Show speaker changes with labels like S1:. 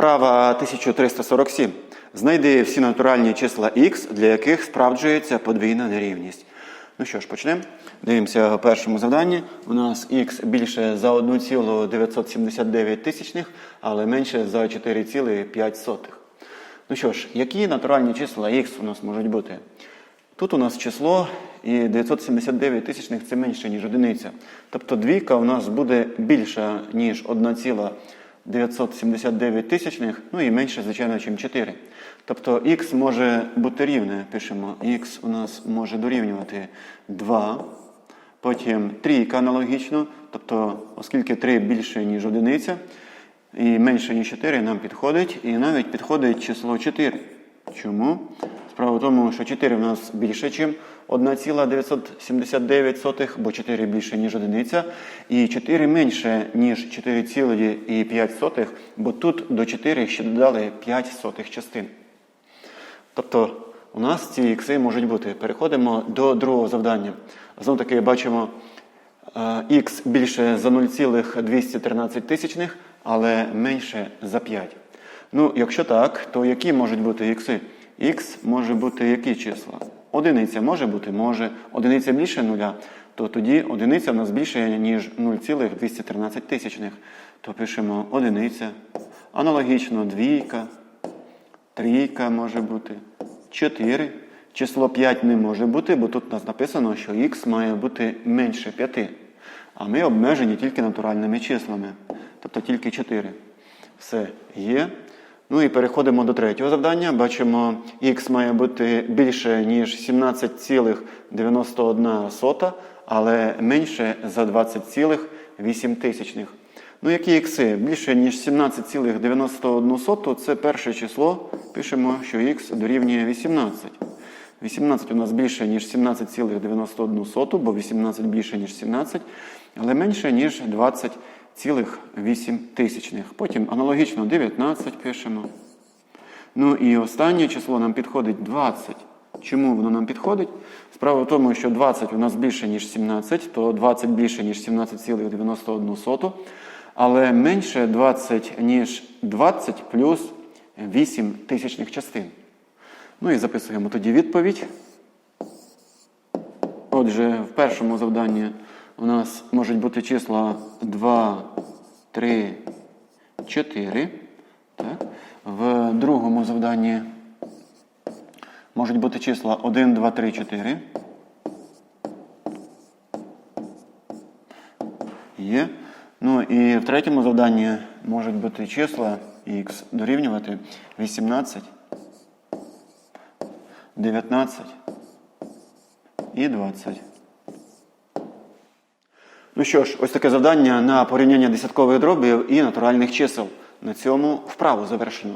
S1: Вправа 1347. Знайди всі натуральні числа х, для яких справджується подвійна нерівність. Ну що ж, почнемо. Дивимося в першому завданні. У нас х більше за 1,979 тисячних, але менше за 4,5. Ну що ж, які натуральні числа х у нас можуть бути? Тут у нас число і 979 тисячних це менше, ніж одиниця. Тобто двійка у нас буде більша, ніж 1,979 тисячних, ну і менше, звичайно, ніж 4. Тобто х може бути рівне, пишемо, х у нас може дорівнювати 2, потім трійка аналогічно, тобто, оскільки 3 більше, ніж одиниця, і менше, ніж 4 нам підходить, і навіть підходить число 4. Чому? Справа в тому, що 4 в нас більше, ніж 1,979, бо 4 більше, ніж одиниця, і 4 менше, ніж 4,5, бо тут до 4 ще додали 5 сотих частин. Тобто у нас ці ікси можуть бути. Переходимо до другого завдання. Знову таки бачимо е, х більше за 0,213 тисячних, але менше за 5. Ну, якщо так, то які можуть бути ікси? Х може бути які числа? Одиниця може бути? Може. Одиниця більше нуля, то тоді одиниця в нас більше, ніж 0,213 тисячних. То пишемо одиниця. Аналогічно двійка, трійка може бути, 4. Число 5 не може бути, бо тут у нас написано, що х має бути менше 5. А ми обмежені тільки натуральними числами. Тобто тільки 4. Все є. Ну і переходимо до третього завдання. Бачимо, х має бути більше, ніж 17,91, але менше за 20,8 тисячних. Ну, які ікси? Більше, ніж 17,91 це перше число. Пишемо, що х дорівнює 18. 18 у нас більше, ніж 17,91, бо 18 більше, ніж 17, але менше, ніж 20,8 тисячних. Потім аналогічно 19 пишемо. Ну і останнє число нам підходить 20. Чому воно нам підходить? Справа в тому, що 20 у нас більше, ніж 17, то 20 більше, ніж 17,91, але менше 20, ніж 20 плюс 8 тисячних частин. Ну і записуємо тоді відповідь. Отже, в першому завданні у нас можуть бути числа 2, 3, 4. Так. В другому завданні можуть бути числа 1, 2, 3, 4. Є. Ну і в третьому завданні можуть бути числа х дорівнювати 18, 19 і 20. Ну що ж, ось таке завдання на порівняння десяткових дробів і натуральних чисел. На цьому вправу завершено.